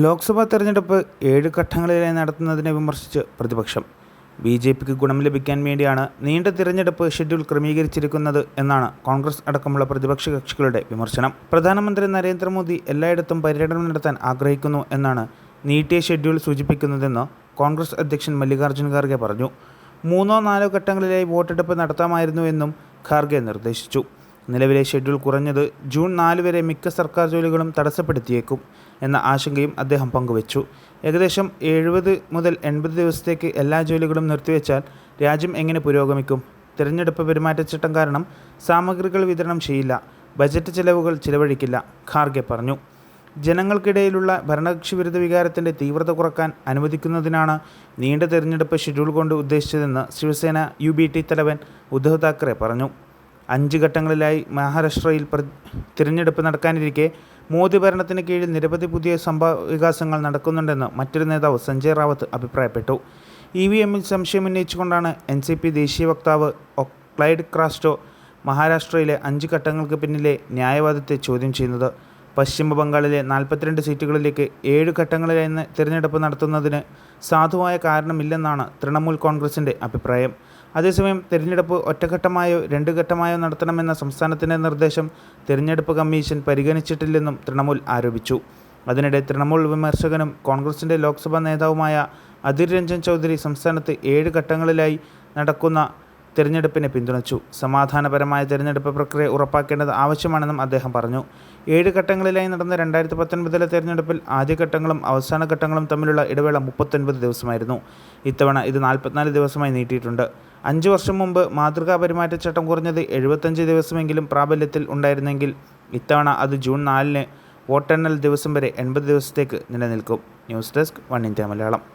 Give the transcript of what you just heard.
ലോക്സഭാ തെരഞ്ഞെടുപ്പ് ഏഴ് ഘട്ടങ്ങളിലായി നടത്തുന്നതിനെ വിമർശിച്ച് പ്രതിപക്ഷം. ബി ജെ പിക്ക് ഗുണം ലഭിക്കാൻ വേണ്ടിയാണ് നീണ്ട തിരഞ്ഞെടുപ്പ് ഷെഡ്യൂൾ ക്രമീകരിച്ചിരിക്കുന്നത് എന്നാണ് കോൺഗ്രസ് അടക്കമുള്ള പ്രതിപക്ഷ കക്ഷികളുടെ വിമർശനം. പ്രധാനമന്ത്രി നരേന്ദ്രമോദി എല്ലായിടത്തും പര്യടനം നടത്താൻ ആഗ്രഹിക്കുന്നു എന്നാണ് നീട്ടിയ ഷെഡ്യൂൾ സൂചിപ്പിക്കുന്നതെന്ന് കോൺഗ്രസ് അധ്യക്ഷൻ മല്ലികാർജുൻ ഖാർഗെ പറഞ്ഞു. മൂന്നോ നാലോ ഘട്ടങ്ങളിലായി വോട്ടെടുപ്പ് നടത്താമായിരുന്നുവെന്നും ഖാർഗെ നിർദ്ദേശിച്ചു. നിലവിലെ ഷെഡ്യൂൾ കുറഞ്ഞത് ജൂൺ നാല് വരെ മിക്ക സർക്കാർ ജോലികളും തടസ്സപ്പെടുത്തിയേക്കും എന്ന ആശങ്കയും അദ്ദേഹം പങ്കുവച്ചു. ഏകദേശം എഴുപത് മുതൽ എൺപത് ദിവസത്തേക്ക് എല്ലാ ജോലികളും നിർത്തിവെച്ചാൽ രാജ്യം എങ്ങനെ പുരോഗമിക്കും? തിരഞ്ഞെടുപ്പ് പെരുമാറ്റച്ചട്ടം കാരണം സാമഗ്രികൾ വിതരണം ചെയ്യില്ല ബജറ്റ് ചെലവുകൾ ചിലവഴിക്കില്ല ഖാർഗെ പറഞ്ഞു. ജനങ്ങൾക്കിടയിലുള്ള ഭരണകക്ഷി വിരുദ്ധ വികാരത്തിന്റെ തീവ്രത കുറയ്ക്കാൻ അനുവദിക്കുന്നതിനാണ് നീണ്ട തെരഞ്ഞെടുപ്പ് ഷെഡ്യൂൾ കൊണ്ട് ഉദ്ദേശിച്ചതെന്ന് ശിവസേന യു ബി ടി തലവൻ ഉദ്ധവ് താക്കറെ പറഞ്ഞു. അഞ്ച് ഘട്ടങ്ങളിലായി മഹാരാഷ്ട്രയിൽ തിരഞ്ഞെടുപ്പ് നടക്കാനിരിക്കെ മോദി ഭരണത്തിന് കീഴിൽ നിരവധി പുതിയ സംഭവ വികാസങ്ങൾ നടക്കുന്നുണ്ടെന്ന് മറ്റൊരു നേതാവ് സഞ്ജയ് റാവത്ത് അഭിപ്രായപ്പെട്ടു. ഇ വി എമ്മിൽ സംശയം ഉന്നയിച്ചുകൊണ്ടാണ് എൻ സി പി ദേശീയ വക്താവ് ക്ലൈഡ് ക്രാസ്റ്റോ മഹാരാഷ്ട്രയിലെ അഞ്ച് ഘട്ടങ്ങൾക്ക് പിന്നിലെ ന്യായവാദത്തെ ചോദ്യം ചെയ്യുന്നത്. പശ്ചിമ ബംഗാളിലെ നാൽപ്പത്തിരണ്ട് സീറ്റുകളിലേക്ക് ഏഴ് ഘട്ടങ്ങളിലായി തിരഞ്ഞെടുപ്പ് നടത്തുന്നതിന് സാധുവായ കാരണമില്ലെന്നാണ് തൃണമൂൽ കോൺഗ്രസിന്റെ അഭിപ്രായം. അതേസമയം തിരഞ്ഞെടുപ്പ് ഒറ്റഘട്ടമായോ രണ്ട് ഘട്ടമായോ നടത്തണമെന്ന സംസ്ഥാനത്തിന്റെ നിർദ്ദേശം തിരഞ്ഞെടുപ്പ് കമ്മീഷൻ പരിഗണിച്ചിട്ടില്ലെന്നും തൃണമൂൽ ആരോപിച്ചു. അതിനിടെ തൃണമൂൽ വിമർശകനും കോൺഗ്രസിന്റെ ലോക്സഭാ നേതാവുമായ അധിർ രഞ്ജൻ ചൗധരി സംസ്ഥാനത്ത് ഏഴ് ഘട്ടങ്ങളിലായി നടക്കുന്ന തിരഞ്ഞെടുപ്പിനെ പിന്തുണച്ചു. സമാധാനപരമായ തിരഞ്ഞെടുപ്പ് പ്രക്രിയ ഉറപ്പാക്കേണ്ടത് ആവശ്യമാണെന്നും അദ്ദേഹം പറഞ്ഞു. ഏഴ് ഘട്ടങ്ങളിലായി നടന്ന രണ്ടായിരത്തി പത്തൊൻപതിലെ തിരഞ്ഞെടുപ്പിൽ ആദ്യഘട്ടങ്ങളും അവസാന ഘട്ടങ്ങളും തമ്മിലുള്ള ഇടവേള മുപ്പത്തൊൻപത് ദിവസമായിരുന്നു. ഇത്തവണ ഇത് നാൽപ്പത്തിനാല് ദിവസമായി നീട്ടിയിട്ടുണ്ട്. അഞ്ച് വർഷം മുമ്പ് മാതൃകാ പെരുമാറ്റച്ചട്ടം കുറഞ്ഞത് എഴുപത്തഞ്ച് ദിവസമെങ്കിലും പ്രാബല്യത്തിൽ ഉണ്ടായിരുന്നെങ്കിൽ ഇത്തവണ അത് ജൂൺ നാലിന് വോട്ടെണ്ണൽ ദിവസം വരെ എൺപത് ദിവസത്തേക്ക് നിലനിൽക്കും. News desk one India Malayalam.